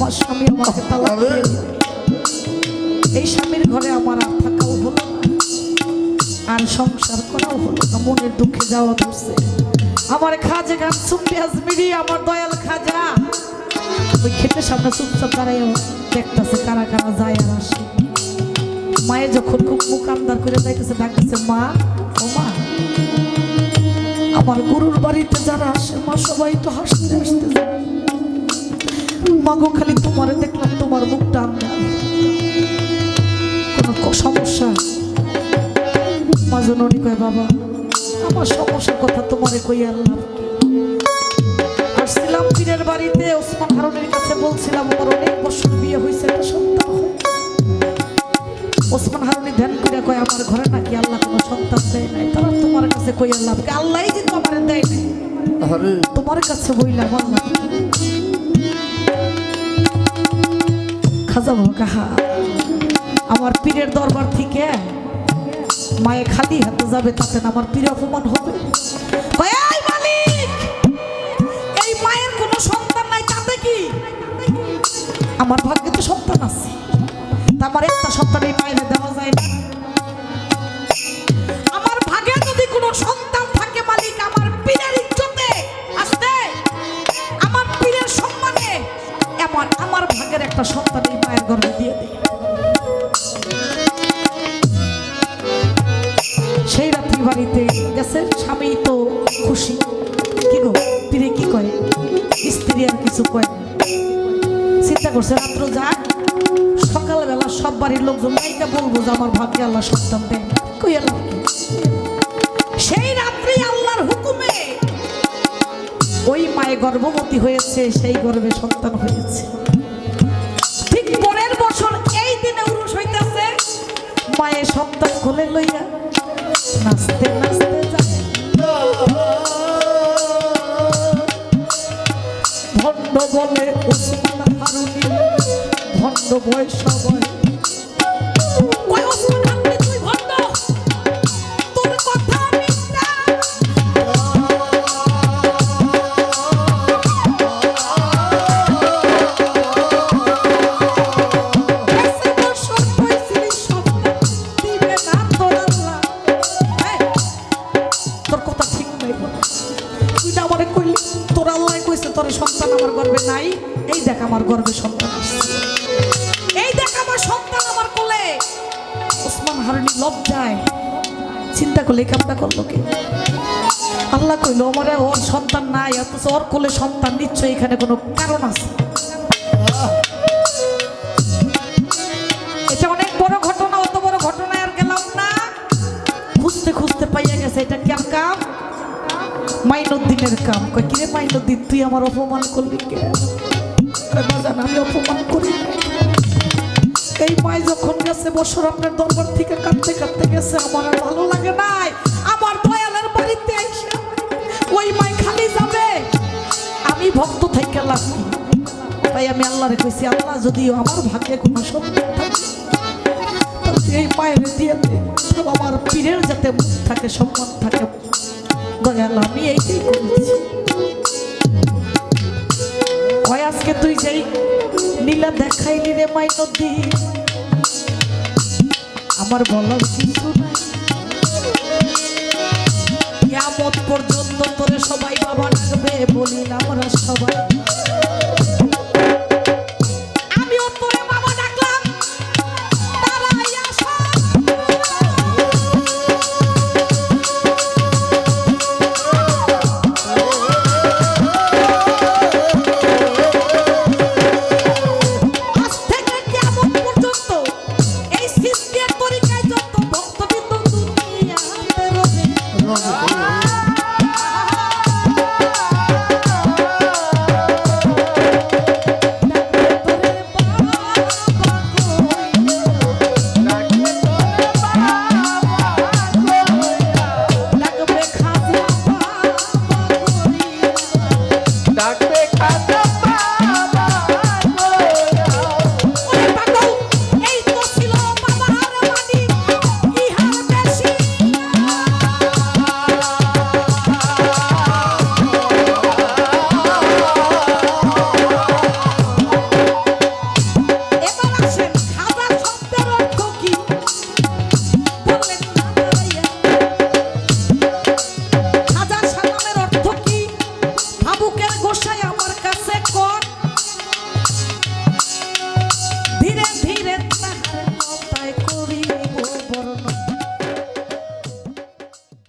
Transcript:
আমার স্বামী আমাকে তালাক দিয়ে। এই স্বামীর ঘরে আমার আর থাকাও হলো আর সংসার করাও হলো না। মনের দুঃখে যাওয়া ধরছে। আমার খাজে গান সুম্পি আজমিরি আমার দয়াল খাজা। ওই খেতে সামনে চুপচাপ দাঁড়াই দেখতেছে কারা কারা যায় আর আসে। মায়ে যখন খুব মুখ আমদার করে যাইতেছে, ডাকতেছে, মা, ও মা, আমার গরুর বাড়িতে যারা আসে, মা, সবাই তো হাসতে হাসতে যায়। মাগো খালি তোমারে দেখলাম, তোমার মুখটা উনি কয় বাবা আমার সমস্যার কথা তোমারে কই আল্লাহ আসছিলাম পীরের বাড়িতে ওসমান হারুনের কাছে বলছিলাম আমার অনেক বছর বিয়ে হয়েছে একটা সন্তান ওসমান হারুনি ধ্যান করে কয় আমার ঘরে নাকি আল্লাহ কোনো সন্তান দেয় নাই তারা তোমার কাছে কই আল্লাহ আল্লাহ কিন্তু আমার দেয় নাই? আরে। তোমার কাছে বইলাম আল্লাহ। খাজা বাবা কাহা? আমার পীরের দরবার থেকে মায়ে খালি হাতে যাবে, তাতে আমার পীর অপমান হবে। "এই মায়ের কোনো সন্তান নাই তাতে কি? আমার ভাগ্যে তো সন্তান আছে। আমার একটা সন্তান এই মায়ের দেওয়া যায় না। আমার ভাগে যদি কোনো সন্তান থাকে, মালিক, আমার পীরের ইজ্জতে আসতে, আমার পীরের সম্মানে, এমন আমার ভাগের একটা সন্তান এই মায়ের গর্ভে দিয়ে দেয় বাড়িতে গেছে, স্বামী তো খুশি। কি গো, পীরে কি কয় স্ত্রী আর কিছু কয় চিন্তা করছে, রাত্র যাক, সকালবেলা সব বাড়ির লোকজন নাইকা বলব যে আমার ভাগ্যে আল্লাহ সন্তান দেয়। কই সেই রাত্রি আল্লাহর হুকুমে ওই মায়ে গর্ভবতী হয়েছে, সেই গর্ভে সন্তান হয়েছে। মায়ের সন্তান কোলে লইয়া নাচতে নাচতে যায় ভণ্ড বলে উসমান হারুনি ভণ্ড বয় সবাই তুই আমারে কইলি, তোর আল্লাহ কইছে, তোর সন্তান আমার গর্ভে নাই। এই দেখ আমার গর্ভে সন্তান এই দেখ আমার সন্তান আমার কোলে। ওসমান হারুনি লজ্জায় চিন্তা করলে এই করল কে? আল্লাহ কইলো, আমারে ওর সন্তান নাই, অথচ ওর কোলে সন্তান নিশ্চয়ই এখানে কোনো কারণ আছে। এটা অনেক বড় ঘটনা, অত বড় ঘটনায় আর গেলাম না। খুঁজতে খুঁজতে পাইয়া গেছে, এটা কি কাম? মাইনুদ্দিনের কাম। কয়, কিরে মাইনুদ্দিন তুই আমার অপমান করলি কে? আমি অপমান করি এই মাই যখন গেছে বছর, আপনার দরবার থেকে কাঁদতে কাঁদতে গেছে, আমার ভালো লাগে নাই। আমার দয়ালের বাড়িতে ওই মাই খালি যাবে। আমি ভক্ত থেকে লাভ তাই আমি আল্লাহরে কইছি, আল্লাহ, যদিও আমার ভাগ্যে কোনো থাকে এই মায়ের আমার পীরের যাতে থাকে, সম্মান থাকে দয়াল আমি এইটাই করেছি? কয়, আজকে তুই যাই নীলা দেখাইলি রে মাই নদী, আমার বলার কিছু পর্যন্ত তোরে সবাই বাবা ডাকবে, বলিল আমরা সবাই।